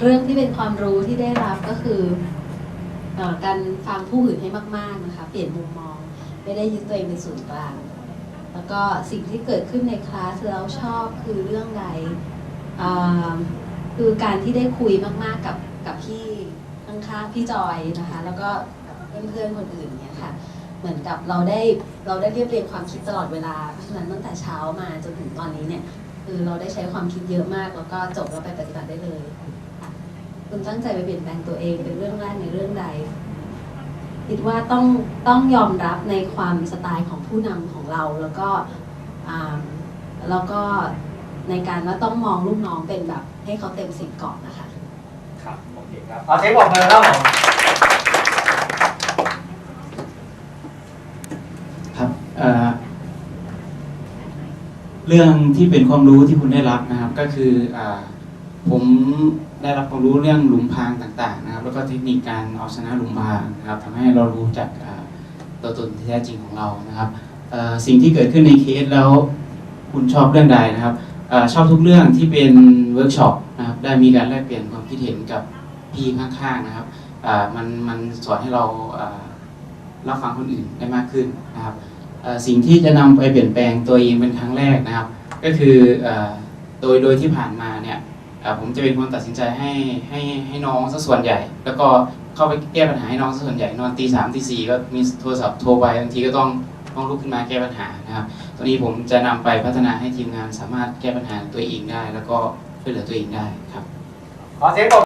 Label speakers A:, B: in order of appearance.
A: เรื่องที่เป็นความรู้ที่ได้รับก็คืออการฟังผู้อื่นให้มาก ๆนะคะ เปลี่ยนมุมมอง ไม่ได้ยึดตัวเองเป็นศูนย์กลาง แล้วก็สิ่งที่เกิดขึ้นในคลาสแล้วชอบคือเรื่องใดคือการที่ได้คุยมาก ๆ กับกับพี่ข้างๆพี่จอยนะคะ แล้วก็เพื่อนๆคนอื่นเนี่ยค่ะ เหมือนกับเราได้เราได้เรียบเรียงความคิดตลอดเวลา เพราะฉะนั้นตั้งแต่เช้ามาจนถึงตอนนี้เนี่ยคือเราได้ใช้ความคิดเยอะมากแล้วก็จบแล้วไปปฏิบัติได้เลย ค่ะคุณตั้งใจไปเปลี่ยนแปลงตัวเองเป็นเรื่องแรกในเรื่องใด คิดว่าต้องต้องยอมรับในความสไตล์ของผู้นำของเราแล้วก็อ่าแล้วก็ในการว่าต้องมองลูกน้องเป็นแบบให้เขาเต็มสิบก่อนนะคะ
B: ครับโอเคครับขอเสียงปรบมือครับผม
C: ครับเอ่อเรื่องที่เป็นความรู้ที่คุณได้รับนะครับก็คืออา ผมได้รับความรู้เรื่องหลุมพรางต่างๆนะครับ แล้วก็เทคนิคการเอาชนะหลุมพรางนะครับทำให้เรารู้จักตัวตนที่แท้จริงของเรานะครับสิ่งที่เกิดขึ้นในเคสแล้วคุณชอบเรื่องใดนะครับอชอบทุกเรื่องที่เป็นเวิร์กช็อปนะครับได้มีการแลกเปลี่ยนความคิดเห็นกับพี่ข้างๆนะครับมันมันสอนให้เราอ่ารับฟังคนอื่นได้มากขึ้นนะครับสิ่งที่จะนำไปเปลี่ยนแปลงตัวเองเป็นครั้งแรกนะครับ ก็คืออโดยโดยที่ผ่านมาเนี่ย ผมจะเป็นคนตัดสินใจให้ให้ให้น้องซะส่วนใหญ่ แล้วก็เข้าไปแก้ปัญหาให้น้องซะส่วนใหญ่นอนตีสามตีสี่ก็มีโทรศัพท์โทรไปบางทีก็ต้องต้องลุกขึ้นมาแก้ปัญหานะครับตัวนี้ผมจะนำไปพัฒนาให้ทีมงานสามารถแก้ปัญหาตัวเองได้ แล้วก็ช่วยเหลือตัวเองได้ครับ
B: ขอเสียงปรบ